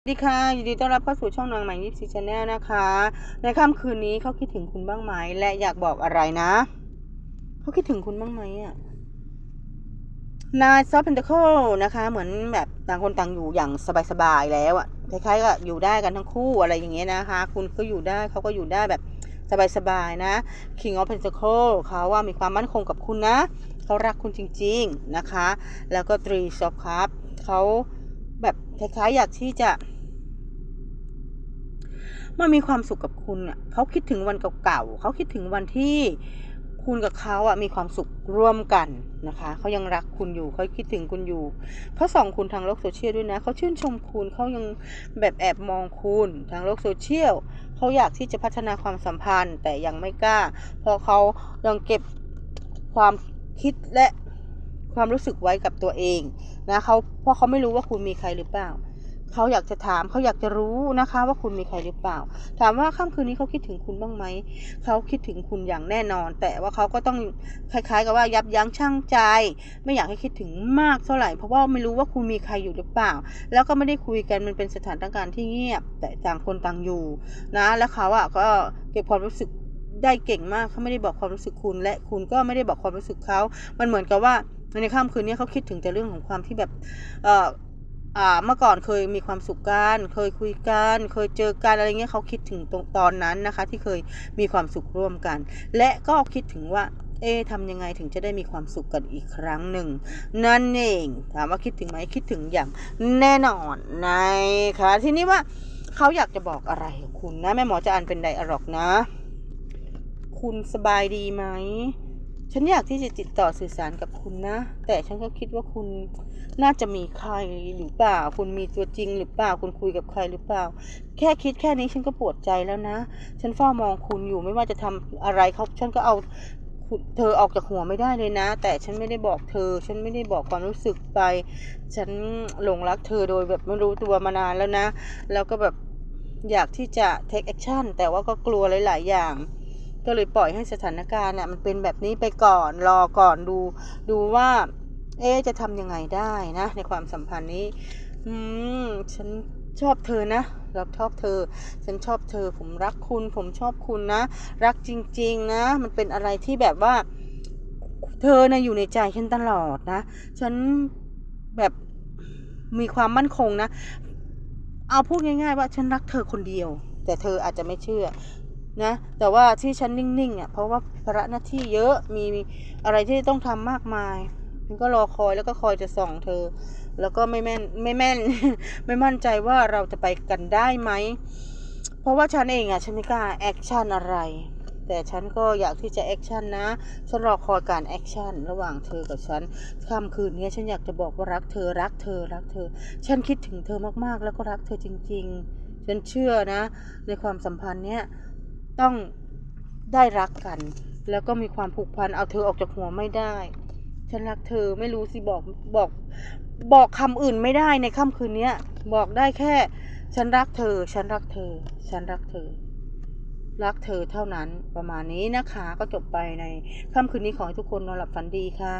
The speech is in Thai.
สวัสดีค่ะยินดีต้อนรับเข้าสู่ช่องนางใหม่ยิปซีชาแนลนะคะ ในค่ำคืนนี้เขาคิดถึงคุณบ้างไหมและอยากบอกอะไรนะเขาคิดถึงคุณบ้างไหมอะนายซอฟเพนเทคลนะคะ เหมือนแบบต่างคนต่างอยู่อย่างสบายๆแล้วอะคล้ายๆกับอยู่ได้กันทั้งคู่อะไรอย่างเงี้ยนะคะ คุณก็อยู่ได้เขาก็อยู่ได้แบบสบายๆนะ King of Pentacle เขาว่ามีความมั่นคงกับคุณนะเขารักคุณจริง ๆนะคะ แล้วก็ Three of Cups เขาแบบคล้ายๆอยากที่จะ มามีความสุขกับคุณอะเขาคิดถึงวันเก่าๆเขาคิดถึงวันที่คุณกับเขาอะมีความสุขร่วมกันนะคะเขายังรักคุณอยู่เขาคิดถึงคุณอยู่เขาส่องคุณทางโลกโซเชียลด้วยนะเขาชื่นชมคุณเขายังแบบแอบมองคุณทางโลกโซเชียลเขาอยากที่จะพัฒนาความสัมพันธ์ แต่ยังไม่กล้า เพราะเขายังเก็บความคิดและความรู้สึกไว้กับตัวเองนะเขาเพราะเขาไม่รู้ว่าคุณมีใครหรือเปล่า เขาอยากจะถามเขาอยากจะรู้นะคะ ว่าคุณมีใครหรือเปล่า ถามว่าค่ำคืนนี้เขาคิดถึงคุณบ้างไหมเขาคิดถึงคุณอย่างแน่นอน แต่ว่าเขาก็ต้องคล้ายๆ กับว่ายับยั้งชั่งใจ ไม่อยากให้คิดถึงมากเท่าไหร่เพราะว่าไม่รู้ว่าคุณมีใครอยู่หรือเปล่า แล้วก็ไม่ได้คุยกันมันเป็นสถานการณ์ที่เงียบ แต่ต่างคนต่างอยู่นะ แล้วเขาอะก็เก็บความรู้สึกได้เก่งมากเขาไม่ได้บอกความรู้สึกคุณ และคุณก็ไม่ได้บอกความรู้สึกเขา มันเหมือนกับว่าในค่ำคืนนี้เขาคิดถึงแต่เรื่องของความที่แบบเอ่อ เมื่อก่อนเคยมีความสุขกันเคยคุยกันเคยเจอกันอะไรเงี้ยเขาคิดถึงตรงตอนนั้นนะคะ ที่เคยมีความสุขร่วมกัน และก็คิดถึงว่าเอ๊ทำยังไงถึงจะได้มีความสุขกันอีกครั้งหนึ่ง นั่นเองถามว่าคิดถึงไหมคิดถึงอย่างแน่นอนนะคะทีนี้ว่าเขาอยากจะบอกอะไรคุณนะแม่หมอจะอ่านเป็นไดอะล็อกนะ คุณสบายดีไหม ฉันอยากที่จะติดต่อสื่อสารกับคุณนะ แต่ฉันก็คิดว่าคุณน่าจะมีใครหรือเปล่า คุณมีตัวจริงหรือเปล่า คุณคุยกับใครหรือเปล่า แค่คิดแค่นี้ฉันก็ปวดใจแล้วนะ ฉันเฝ้ามองคุณอยู่ไม่ว่าจะทำอะไรเขาฉันก็เอาเธอออกจากหัวไม่ได้เลยนะ แต่ฉันไม่ได้บอกเธอ ฉันไม่ได้บอกความรู้สึกไป ฉันหลงรักเธอโดยแบบไม่รู้ตัวมานานแล้วนะ แล้วก็แบบอยากที่จะ take action แต่ว่าก็กลัวหลาย ๆ อย่าง ก็เลยปล่อยให้สถานการณ์เนี่ยมันเป็นแบบนี้ไปก่อนรอก่อนดู ดูว่า เอ๊จะทำยังไงได้นะ ในความสัมพันธ์นี้ อืม ฉันชอบเธอนะเราชอบเธอ ฉันชอบเธอ ผมรักคุณ ผมชอบคุณนะ รักจริง ๆ นะ มันเป็นอะไรที่แบบว่า เธอนะอยู่ในใจฉันตลอดนะ ฉันแบบมีความมั่นคงนะ เอาพูดง่าย ๆ ว่าฉันรักเธอคนเดียว แต่เธออาจจะไม่เชื่อ นะแต่ว่าที่ฉันนิ่งๆอะเพราะว่าภาระหน้าที่เยอะมีอะไรที่ต้องทำมากมายฉันก็รอคอยแล้วก็คอยจะส่องเธอ แล้วก็ไม่แม่นไม่แม่น ไม่มั่นใจว่าเราจะไปกันได้ไหมเพราะว่าฉันเองอะฉันไม่กล้าแอคชั่นอะไร แต่ฉันก็อยากที่จะแอคชั่นนะฉันรอคอยการแอคชั่นระหว่างเธอกับฉันค่ำคืนนี้ฉันอยากจะบอกว่ารักเธอรักเธอรักเธอ ฉันคิดถึงเธอมากๆ แล้วก็รักเธอจริง ๆ ฉันเชื่อนะ ในความสัมพันธ์เนี้ย ต้องได้รักกัน แล้วก็มีความผูกพันเอาเธอออกจากหัวไม่ได้ ฉันรักเธอไม่รู้สิบอกบอกบอกคำอื่นไม่ได้ในค่ำคืนเนี้ยบอกได้แค่ ฉันรักเธอ ฉันรักเธอ ฉันรักเธอ รักเธอเท่านั้นประมาณนี้นะคะ ก็จบไปในค่ำคืนนี้ขอให้ทุกคนนอนหลับฝันดีค่ะ